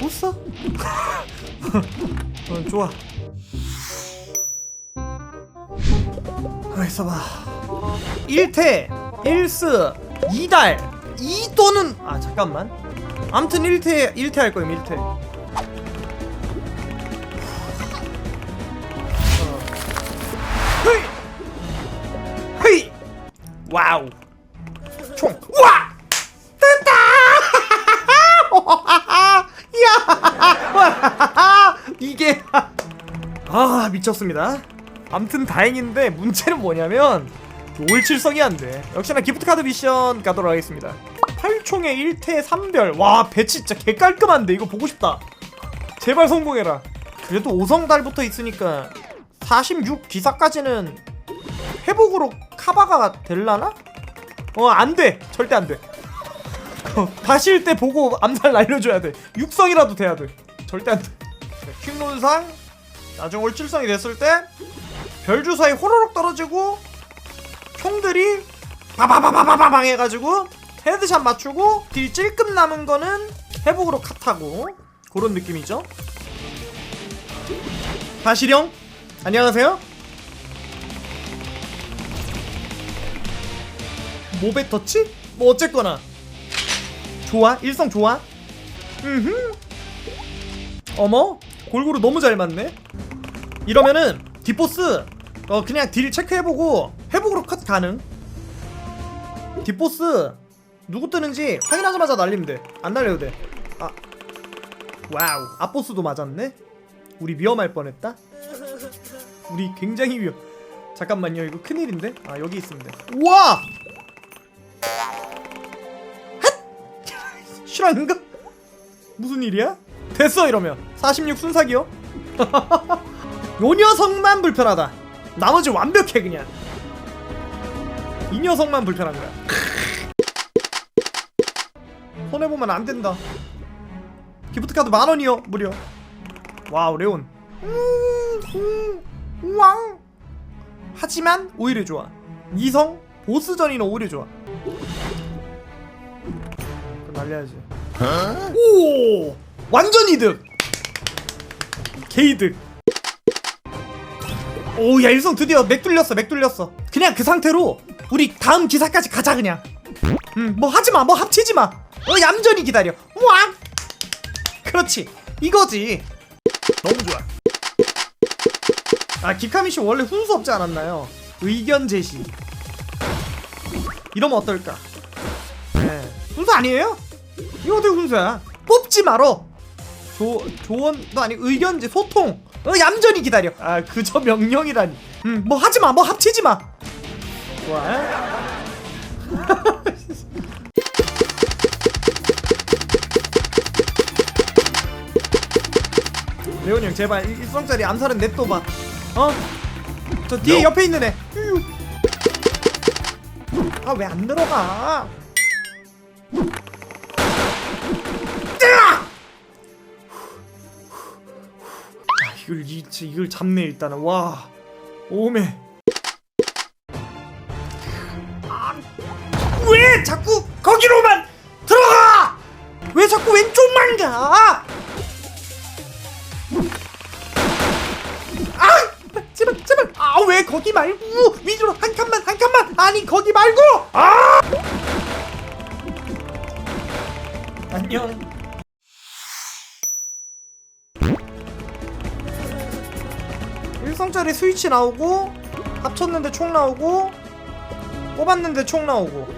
못 써? 어, 좋아. 가만 있어봐. 1태, 1스, 2달, 2도는 아 잠깐만. 아무튼 1태 1태 할 거임 1태. 헤이! 헤이! 와우. 미쳤습니다. 암튼 다행인데 문제는 뭐냐면 올칠성이 안 돼. 역시나 기프트 카드 미션 가도록 하겠습니다. 8총에 1태 3별. 와, 배 진짜 개 깔끔한데 이거 보고 싶다. 제발 성공해라. 그래도 5성 달부터 있으니까 46 기사까지는 회복으로 카바가 될라나? 어, 안 돼. 절대 안 돼. 어, 다실 때 보고 암살 날려줘야 돼. 육성이라도 돼야 돼. 절대 안 돼. 킹론상 나중 올칠성이 됐을 때 별주사에 호로록 떨어지고 총들이 바바바바바방 해가지고 헤드샷 맞추고 딜 찔끔 남은 거는 회복으로 컷하고 그런 느낌이죠. 다시령 안녕하세요. 모베 터치? 뭐 어쨌거나 좋아 일성 좋아. 음흠. 어머 골고루 너무 잘 맞네. 이러면은 뒷보스 어 그냥 딜 체크해보고 회복으로 컷 가능. 뒷보스 누구 뜨는지 확인하자마자 날리면 돼. 안 날려도 돼. 아 와우 앞보스도 맞았네. 우리 위험할 뻔했다. 우리 굉장히 위험. 잠깐만요 이거 큰일인데. 아 여기 있으면 돼. 우와. 핫! 실화인가? 무슨 일이야? 됐어 이러면 46 순삭이요? 요 녀석만 불편하다. 나머지 완벽해 그냥. 이 녀석만 불편한 거야 손해보면 안 된다. 기프트 카드 만 원이요 무려. 와우 레온. 음, 음, 왕. 하지만 오히려 좋아. 이성 보스전이는 오히려 좋아. 날려야지. 오! 완전 이득! 개이득 오 야 일성 드디어 맥 뚫렸어 맥 뚫렸어. 그냥 그 상태로 우리 다음 기사까지 가자 그냥. 음 뭐 하지 마 뭐 합치지 마. 어 얌전히 기다려. 와! 그렇지. 이거지. 너무 좋아. 아 기카미 씨 원래 훈수 없지 않았나요? 의견 제시. 이러면 어떨까? 네. 훈수 아니에요? 이거 어떻게 훈수야? 뽑지 말어. 조 조언도 아니 의견 제 소통 어 얌전히 기다려. 아 그저 명령이라니. 음 뭐 하지 마 뭐 합치지마. 좋아 레온 형 제발 일- 일성짜리 암살은 냅둬봐. 어? 저 뒤에 옆에 있는 애. 아왜 안 들어가 이걸 이, 진 이걸 잡네 일단은. 와 오메. 아, 왜 자꾸 거기로만 들어가? 왜 자꾸 왼쪽만 가? 아! 제발 제발. 아 왜 거기 말고? 위로 한 칸만 한 칸만. 아니 거기 말고. 아! 안녕 일성짜리 스위치 나오고 합쳤는데 총 나오고 뽑았는데 총 나오고.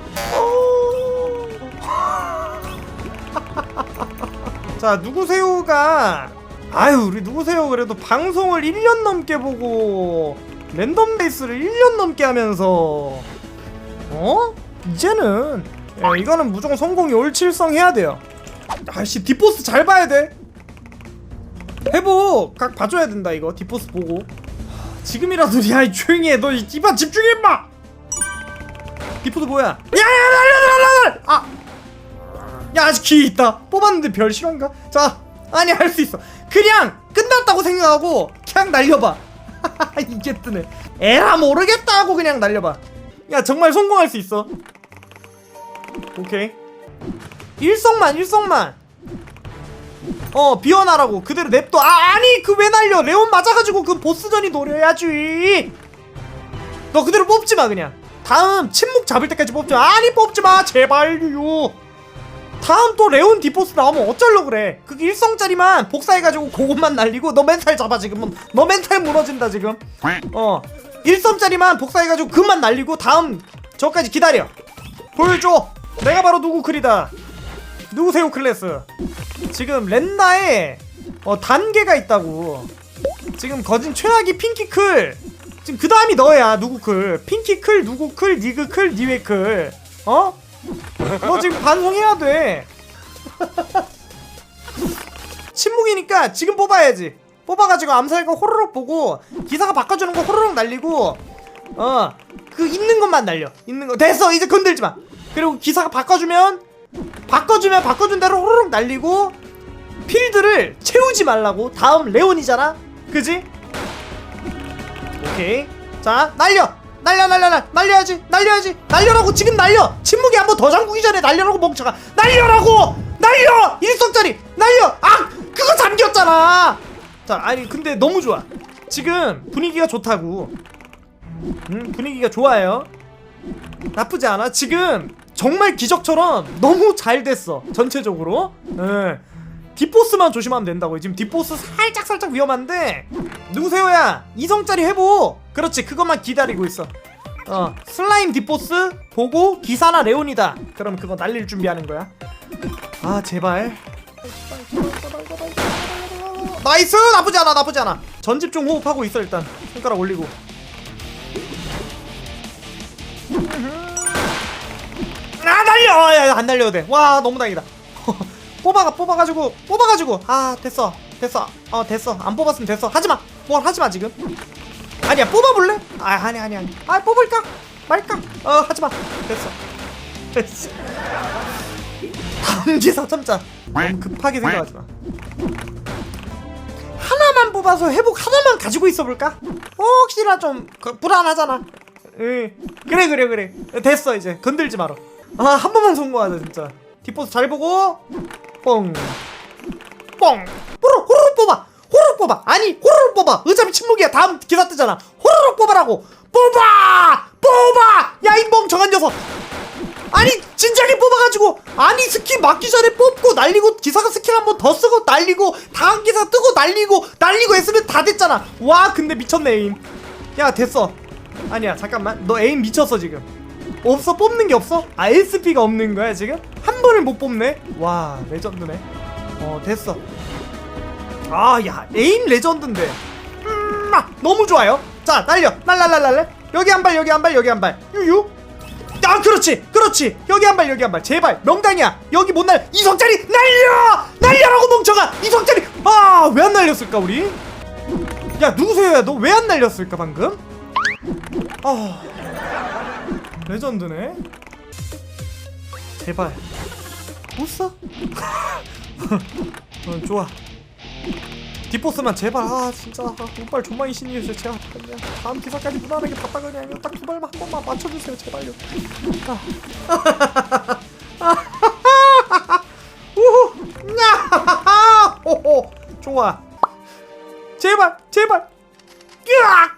자 누구세요가 아유 우리 누구세요? 그래도 방송을 1년 넘게 보고 랜덤 베이스를 1년 넘게 하면서. 어? 이제는 예, 이거는 무조건 성공이 올칠성 해야 돼요. 아씨 뒷보스 잘 봐야 돼 회복! 각 봐줘야 된다 이거. 뒷보스 보고. 지금이라도 야 조용히 해너 이봐 집중해 임마! 뒷보스 뭐야? 야야야야야야야 아! 야 아직 기회 있다. 뽑았는데 별 실화인가? 자 아니 할 수 있어. 그냥 끝났다고 생각하고 그냥 날려봐. 이게 뜨네. 에라 모르겠다 하고 그냥 날려봐. 야 정말 성공할 수 있어. 오케이. 일성만 일성만 어 비워놔라고. 그대로 냅둬. 아 아니 그 왜 날려? 레온 맞아가지고 그 보스전이 노려야지. 너 그대로 뽑지마 그냥. 다음 침묵 잡을 때까지 뽑지마. 아니 뽑지마. 제발요 다음 또 레온 디포스 나오면 어쩔려 그래? 그게 일성짜리만 복사해가지고 그것만 날리고 너 멘탈 잡아 지금. 너 멘탈 무너진다 지금. 어 1섬짜리만 복사해가지고 그만 날리고 다음 저까지 기다려. 보여줘. 내가 바로 누구 클이다 누구세요 클래스? 지금 렌나에 어, 단계가 있다고. 지금 거진 최악이 핑키클. 지금 그 다음이 너야 누구클. 핑키클 누구클 니그클 니웨클. 어? 너 지금 반성해야 돼. 침묵이니까 지금 뽑아야지. 뽑아가지고 암살가 호로록 보고 기사가 바꿔주는 거 호로록 날리고 어 그 있는 것만 날려. 있는 거. 됐어 이제 건들지 마. 그리고 기사가 바꿔주면 바꿔주면 바꿔준 대로 호로록 날리고 필드를 채우지 말라고. 다음 레온이잖아. 그지? 오케이. 자 날려. 날려 날려 날려 날려야지. 날려야지. 날려라고. 지금 날려. 침묵이 한 번 더 잠그기 전에 날려라고 멍청아 날려라고! 날려! 일석짜리! 날려! 아 그거 잠겼잖아! 자 아니 근데 너무 좋아. 지금 분위기가 좋다고. 음 분위기가 좋아요. 나쁘지 않아. 지금 정말 기적처럼 너무 잘 됐어 전체적으로. 예. 뒷보스만 조심하면 된다고. 지금 뒷보스 살짝 살짝 위험한데. 누구세요야? 이성짜리 해보 그렇지 그것만 기다리고 있어. 어 슬라임 뒷보스 보고 기사나 레온이다. 그럼 그거 날릴 준비하는 거야. 아 제발. 나이스! 나쁘지 않아 나쁘지 않아. 전집중 호흡하고 있어 일단. 손가락 올리고 날려 야, 야, 안 날려도 돼 와 너무 다행이다. 뽑아가 뽑아가지고 뽑아가지고. 아 됐어 됐어. 어 됐어. 안 뽑았으면 됐어. 하지마. 뭘 하지마 지금? 아니야 뽑아볼래? 아 아니 아니 아니. 아 뽑을까? 말까? 어 하지마. 됐어. 됐어. 기사 참자. 너무 급하게 생각하지 마. 하나만 뽑아서 회복 하나만 가지고 있어볼까? 혹시나 좀 그, 불안하잖아. 응. 그래 그래 그래. 됐어 이제. 건들지 마라 아 한 번만 성공하자 진짜 뒷보스 잘 보고 뻥. 뻥. 호로 호로 뽑아. 호로 뽑아. 아니 호로 뽑아. 어차피 침묵이야. 다음 기사 뜨잖아. 호로 뽑아라고. 뽑아. 뽑아. 야 이 멍청한 녀석. 아니 진작에 뽑아가지고 아니 스킬 맞기 전에 뽑고 날리고 기사가 스킬 한 번 더 쓰고 날리고 다음 기사 뜨고 날리고 날리고 했으면 다 됐잖아 와 근데 미쳤네 에임 야 됐어 아니야 잠깐만 너 에임 미쳤어 지금 없어? 뽑는 게 없어? 아 SP가 없는 거야 지금? 한 번을 못 뽑네? 와 레전드네. 어 됐어. 아 야 에임 레전드인데. 음, 아, 너무 좋아요. 자 날려. 날랄랄랄 여기 한 발 여기 한 발 여기 한발. 유유. 아 그렇지 그렇지. 여기 한 발 여기 한 발. 제발 명당이야. 여기 못 날 이성짜리 날려! 날려라고 멍청아! 이성짜리! 아 왜 안 날렸을까 우리? 야 누구세요? 너왜 안 날렸을까 방금? 아 레전드네. 제발. 못 써? 어, 좋아. 뒷보스만 제발. 아 진짜. 아, 운빨 존망이 신이었어요 제가. 그냥 다음 기사까지 무난하게 봤다가 그냥 딱 두 발만 한 번만 맞춰주세요 제발요. 아. 좋아. 제발 제발. 으악